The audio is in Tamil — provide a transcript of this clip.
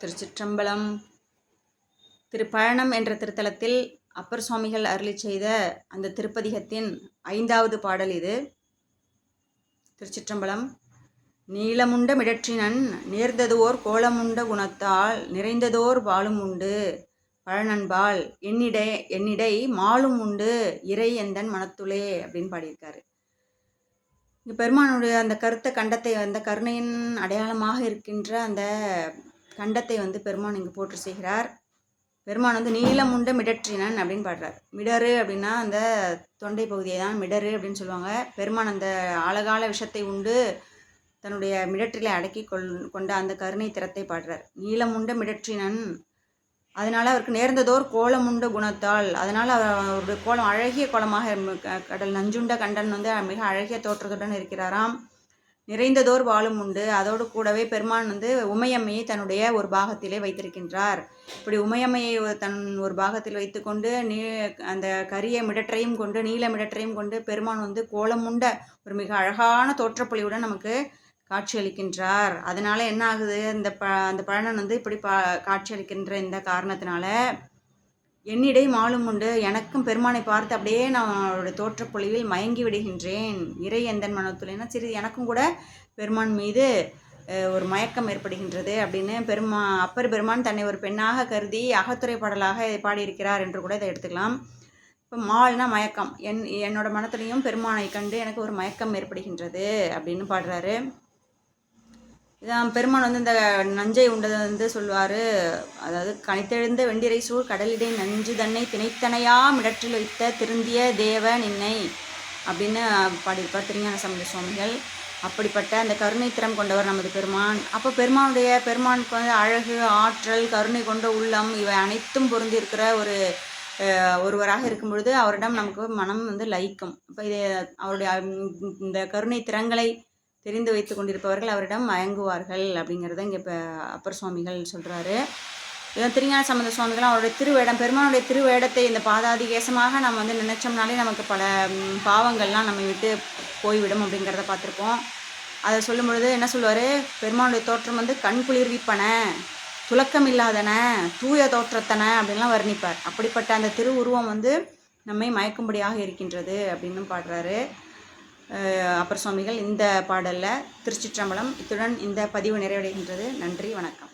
திருச்சிற்றம்பலம். திருப்பழனம் என்ற திருத்தலத்தில் அப்பர் சுவாமிகள் அருளி செய்த அந்த திருப்பதிகத்தின் ஐந்தாவது பாடல் இது. திருச்சிற்றம்பலம். நீளமுண்ட மிடற்றினன் நேர்ந்ததோர் கோலமுண்ட குணத்தால் நிறைந்ததோர் வாழும் உண்டு. பழனன்பால் என்னிடை என்னிடை மாலும் உண்டு. இறை எந்தன் மனத்துளே அப்படின்னு பாடியிருக்காரு. பெருமானுடைய அந்த கருத்த கண்டத்தை அந்த கருணையின் அடையாளமாக இருக்கின்ற அந்த கண்டத்தை வந்து பெருமான் இங்கே போற்று செய்கிறார். பெருமான் வந்து நீளமுண்ட மிடற்றினன் அப்படின்னு பாடுறார். மிடரு அப்படின்னா அந்த தொண்டை பகுதியை தான் மிடரு அப்படின்னு சொல்லுவாங்க. பெருமான் அந்த அழகால விஷத்தை உண்டு தன்னுடைய மிடற்றிலே அடக்கி கொள் கொண்ட அந்த கருணை திறத்தை பாடுறார். நீளமுண்ட மிடற்றினன். அதனால் அவருக்கு நேர்ந்ததோர் கோலமுண்ட குணத்தால் அதனால் அவர் அவருடைய கோலம் அழகிய கோலமாக கடல் நஞ்சுண்ட கண்டன் வந்து மிக அழகிய தோற்றத்துடன் இருக்கிறாராம். நிறைந்ததோர் வாழும் உண்டு. அதோடு கூடவே பெருமான் வந்து உமையம்மையை தன்னுடைய ஒரு பாகத்திலே வைத்திருக்கின்றார். இப்படி உமையம்மையை தன் ஒரு பாகத்தில் வைத்துக்கொண்டு நீ அந்த கரிய மிடற்றையும் கொண்டு நீல மிடற்றையும் கொண்டு பெருமான் வந்து கோலமுண்ட ஒரு மிக அழகான தோற்றப்பொழிவுடன் நமக்கு காட்சியளிக்கின்றார். அதனால என்ன ஆகுது? இந்த ப அந்த பழனன் வந்து இப்படி பா காட்சியளிக்கின்ற இந்த காரணத்தினால என்னிடையும் மாலும் உண்டு. எனக்கும் பெருமானை பார்த்து அப்படியே நான் அவருடைய தோற்றப்பொழிவில் மயங்கி விடுகின்றேன். இறை எந்தன் மனத்துலேன்னா சரி எனக்கும் கூட பெருமான் மீது ஒரு மயக்கம் ஏற்படுகின்றது அப்படின்னு பெருமா அப்பர் பெருமான் தன்னை ஒரு பெண்ணாக கருதி அகத்துறை பாடலாக பாடியிருக்கிறார் என்று கூட இதை எடுத்துக்கலாம். இப்போ மால்னா மயக்கம். என் என்னோட மனத்துலேயும் பெருமானை கண்டு எனக்கு ஒரு மயக்கம் ஏற்படுகின்றது அப்படின்னு பாடுறாரு. இதான் பெருமான் வந்து இந்த நஞ்சை உண்டதை வந்து சொல்லுவார். அதாவது கனித்தெழுந்த வெண்டிரை சூழ் கடலிடை நஞ்சு தன்னை திணைத்தனையா மிடற்றில் வைத்த திருந்திய தேவ நின்னை அப்படின்னு பாடியிருப்பார் திருஞான சம்பந்த சுவாமிகள். அப்படிப்பட்ட அந்த கருணை திறம் கொண்டவர் நமது பெருமான். அப்போ பெருமானுடைய பெருமானுக்கு வந்து அழகு ஆற்றல் கருணை கொண்ட உள்ளம் இவை அனைத்தும் பொருந்திருக்கிற ஒரு ஒருவராக இருக்கும் பொழுது அவரிடம் நமக்கு மனம் வந்து லயிக்கும். இப்போ இது அவருடைய இந்த கருணை திறங்களை தெரிந்து வைத்து கொண்டிருப்பவர்கள் அவரிடம் மயங்குவார்கள் அப்படிங்கிறத இங்கே இப்போ அப்பர் சுவாமிகள் சொல்கிறாரு இவன் திருஞான சம்பந்த சுவாமிகள் அவருடைய திருவேடம் பெருமானுடைய திருவேடத்தை இந்த பாதாதி கேசமாக நம்ம வந்து நினைச்சோம்னாலே நமக்கு பல பாவங்கள்லாம் நம்ம விட்டு போய்விடும் அப்படிங்கிறத பார்த்துருப்போம். அதை சொல்லும் பொழுது என்ன சொல்லுவார்? பெருமானுடைய தோற்றம் வந்து கண் குளிர்விப்பன துலக்கம் இல்லாதன தூய தோற்றத்தன அப்படின்லாம் வர்ணிப்பார். அப்படிப்பட்ட அந்த திருவுருவம் வந்து நம்மை மயக்கும்படியாக இருக்கின்றது அப்படின்னு பாடுறாரு. அப்பர் சுவாமிகள் இந்த பாடலில் திருச்சிற்றம்பலம் இத்துடன் இந்த பதிவு நிறைவடைகின்றது. நன்றி வணக்கம்.